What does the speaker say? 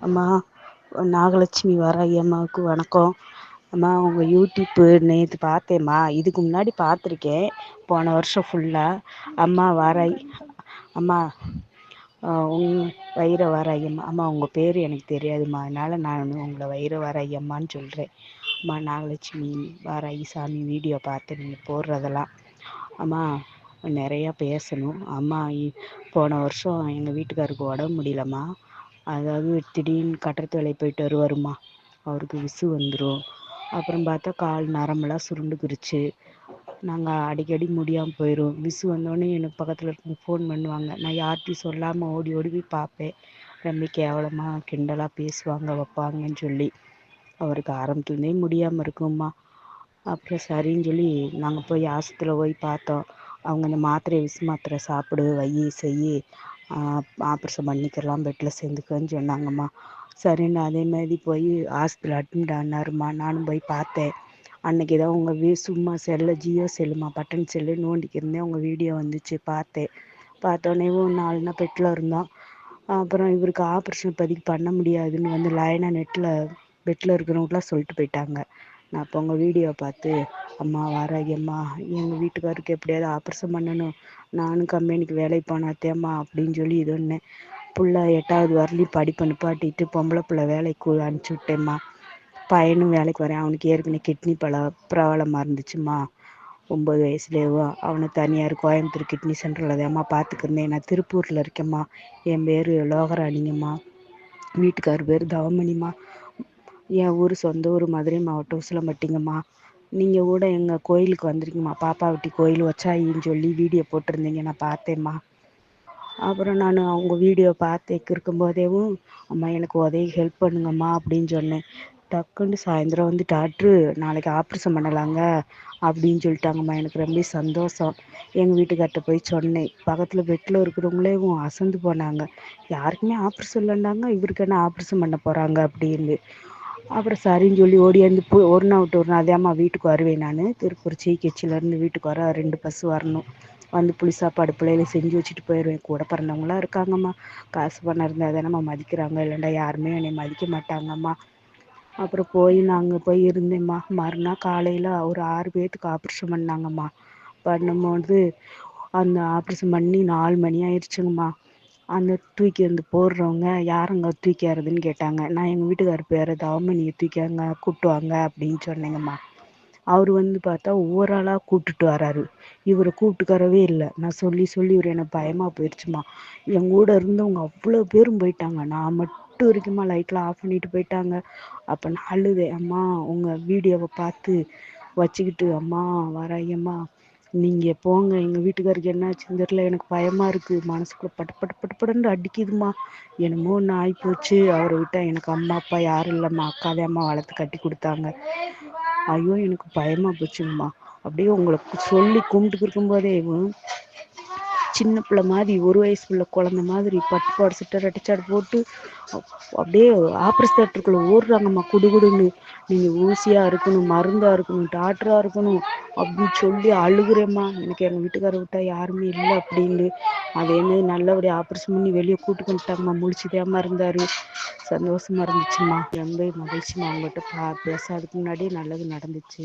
அம்மா நாகலட்சுமி வாராகி அம்மாவுக்கு வணக்கம். அம்மா உங்கள் யூடியூப்பு நேற்று பார்த்தேம்மா. இதுக்கு முன்னாடி பார்த்துருக்கேன். போன வருஷம் ஃபுல்லாக அம்மா வாராய் அம்மா உங் வைர வாராயம்மா அம்மா. அம்மா பேர் எனக்கு தெரியாதுமா அதனால் நான் உங்களை வைர வாராயம்மான்னு சொல்கிறேன் அம்மா நாகலட்சுமி வாராயி சாமி வீடியோ பார்த்து நீங்கள் போடுறதெல்லாம். அம்மா நிறையா பேசணும். அம்மா போன வருஷம் எங்கள் வீட்டுக்காருக்கு உடம்பு முடியலம்மா. அதாவது திடீர்னு கட்டடத்து வேலைக்கு போயிட்டு வருவாருமா அவருக்கு விசு வந்துடும் அப்புறம் பார்த்தா கால் நரம்பெல்லா சுருண்டுக்குருச்சு நாங்கள் அடிக்கடி முடியாமல் போயிடும் விசு வந்தோடனே எனக்கு பக்கத்தில் இருக்கவங்க ஃபோன் பண்ணுவாங்க. நான் யார்கிட்டையும் சொல்லாமல் ஓடி ஓடி போய் பார்ப்பேன். ரொம்ப கேவலமாக கிண்டலாக பேசுவாங்க வைப்பாங்கன்னு சொல்லி. அவருக்கு ஆரம்பத்துலேருந்தே முடியாமல் இருக்கும்மா. அப்புறம் சரின்னு சொல்லி நாங்கள் போய் ஆஸ்பத்திரியில் போய் பார்த்தோம். அவங்க அந்த மாத்திரை விசு மாத்திரை சாப்பிடு வை செய் ஆப்ரேஷன் பண்ணிக்கிறலாம் பெட்டில் சேர்ந்துக்கன்னு சொன்னாங்கம்மா. சரின்னு அதே மாதிரி போய் ஹாஸ்பிட்டல் அட்மிட் ஆனாருமா நானும் போய் பார்த்தேன். அன்றைக்கி அன்னைக்குதா உங்கள் வீ சும்மா செல்லு ஜியோ செல்லுமா பட்டன் செல்லு நோண்டிக்கிருந்தேன் உங்கள் வீடியோ வந்துச்சு பார்த்தேன். பார்த்தோன்னே நாலு நாள் பெட்டில் இருந்தோம். அப்புறம் இவருக்கு ஆப்ரேஷன் இப்போதைக்கு பண்ண முடியாதுன்னு வந்து லைனாக நெட்டில் பெட்டில் இருக்கிறவங்களாம் சொல்லிட்டு போயிட்டாங்க. நான் அப்போ உங்கள் வீடியோ பார்த்து அம்மா வாராகி அம்மா எங்கள் வீட்டுக்காருக்கு எப்படியாவது ஆப்ரேஷன் பண்ணணும். நானும் கம்பெனிக்கு வேலைக்கு போனாத்தேம்மா அப்படின்னு சொல்லி இது ஒன்று புள்ள எட்டாவது வரலையும் படிப்பை நிப்பாட்டிட்டு பொம்பளை பிள்ளை வேலைக்கு அனுப்பிச்சி விட்டேம்மா. பையனும் வேலைக்கு வரேன். அவனுக்கு ஏற்கனவே கிட்னி பல பிரபலமாக இருந்துச்சுமா ஒம்பது வயசுலேயோ அவனை தனியார் கோயம்புத்தூர் கிட்னி சென்டரில் தான்மா பார்த்துக்கிருந்தேன். நான் திருப்பூரில் இருக்கேம்மா. என் பேர் லோகராணிங்கம்மா. வீட்டுக்காரு பேர் தவமணிம்மா. என் ஊர் சொந்த ஊர் மதுரை மாவட்டம் உசிலம்பட்டிங்கம்மா. நீங்கள் கூட எங்கள் கோயிலுக்கு வந்திருக்கீங்கமா பாப்பாவட்டி கோயில் ஒச்சாயின்னு சொல்லி வீடியோ போட்டிருந்தீங்க. நான் பார்த்தேம்மா. அப்புறம் நான் அவங்க வீடியோ பார்த்து இருக்கும்போதேவும் அம்மா எனக்கு உதவி ஹெல்ப் பண்ணுங்கம்மா அப்படின்னு சொன்னேன். டக்குன்னு சாயந்தரம் வந்து டாக்டரு நாளைக்கு ஆப்ரேஷன் பண்ணலாங்க அப்படின்னு சொல்லிட்டாங்கம்மா. எனக்கு ரொம்ப சந்தோஷம். எங்கள் வீட்டுக்கார்ட்ட போய் சொன்னேன். பக்கத்தில் பெட்டில் இருக்கிறவங்களேவு அசந்து போனாங்க. யாருக்குமே ஆப்ரேஷன் இல்லைன்னாங்க. இவருக்கு என்ன ஆப்ரேஷன் பண்ண போகிறாங்க அப்படின்னு. அப்புறம் சரின்னு சொல்லி ஓடியாந்து ஒரு நாள் விட்டு ஒரு நாள் தாம்மா வீட்டுக்கு வருவேன் நான். திருப்பூர் ஜி வீட்டுக்கு வர ரெண்டு பஸ்ஸு வரணும். வந்து புளி சாப்பாடு பிள்ளைகளுக்கு செஞ்சு வச்சுட்டு போயிடுவேன் கூட பிறந்தவங்களாம் இருக்காங்கம்மா. காசு பணோ இருந்தால் தானேம்மா மதிக்கிறாங்க. இல்லைண்டா யாருமே என்னை மதிக்க மாட்டாங்கம்மா. அப்புறம் போய் நாங்கள் போய் இருந்தேம்மா. மறுநாள் காலையில் ஒரு ஆறு பேர்த்துக்கு ஆப்ரேஷன் பண்ணாங்கம்மா. பண்ணும்போது அந்த ஆப்ரேஷன் பண்ணி நாலு மணி ஆயிடுச்சுங்கம்மா அந்த தூக்கி வந்து போடுறவங்க யாருங்க தூக்கியாருதுன்னு கேட்டாங்க. நான் எங்கள் வீட்டுக்கார் பேர் தவமணிய தூக்கியாங்க கூப்பிட்டுவாங்க அப்படின்னு சொன்னேங்கம்மா. அவர் வந்து பார்த்தா ஒவ்வொரு ஆளாக கூப்பிட்டுட்டு வராரு. இவரை கூப்பிட்டுக்கறவே இல்லை. நான் சொல்லி சொல்லி இவர் எனக்கு பயமாக போயிடுச்சுமா என் கூட இருந்தவங்க அவ்வளோ பேரும் போயிட்டாங்க. நான் மட்டும் இருக்குமா லைட்லா ஆஃப் பண்ணிட்டு போயிட்டாங்க. அப்போ நான் அழுதே அம்மா உங்கள் வீடியோவை பார்த்து வச்சுக்கிட்டு அம்மா வராயம்மா. நீங்கள் போங்க எங்கள் வீட்டுக்காருக்கு என்னாச்சுன்னு தெரில எனக்கு பயமாக இருக்குது மனசுக்குள்ளே பட்டு பட்டு பட்டு படன்னு அடிக்குதுமா என்னமோ ஒன்று ஆயிப்போச்சு. அவரை விட்டால் எனக்கு அம்மா அப்பா யாரும் இல்லைம்மா. அக்காவே அக்காதாம்மா வளர்த்து கட்டி கொடுத்தாங்க. ஐயோ எனக்கு பயமாக போச்சுங்கம்மா. அப்படியே உங்களுக்கு சொல்லி கும்பிட்டுக்கு இருக்கும்போதே சின்ன பிள்ள மாதிரி ஒரு வயசு உள்ள குழந்த மாதிரி பட்டுப்பாவாட சட்ட அடிச்சாடு போட்டு அப்படியே ஆப்ரஸ் தேட்டருக்குள்ள ஓடுறாங்கம்மா. குடுகுடுன்னு நீங்க ஊசியா இருக்கணும் மருந்தா இருக்கணும் டாக்டரா இருக்கணும் அப்படின்னு சொல்லி அழுகுறேம்மா. எனக்கு எங்க வீட்டுக்கார விட்டா யாருமே இல்லை அப்படின்னு. அதே மாதிரி நல்லபடியா ஆப்ரேஷன் பண்ணி வெளியே கூட்டு வந்ட்டாங்கம்மா முழிச்சுதாம்மா இருந்தாரு. சந்தோஷமா இருந்துச்சும்மா. ரொம்ப மகிழ்ச்சிமா உங்ககிட்ட பேசாதுக்கு முன்னாடியே நல்லது நடந்துச்சு.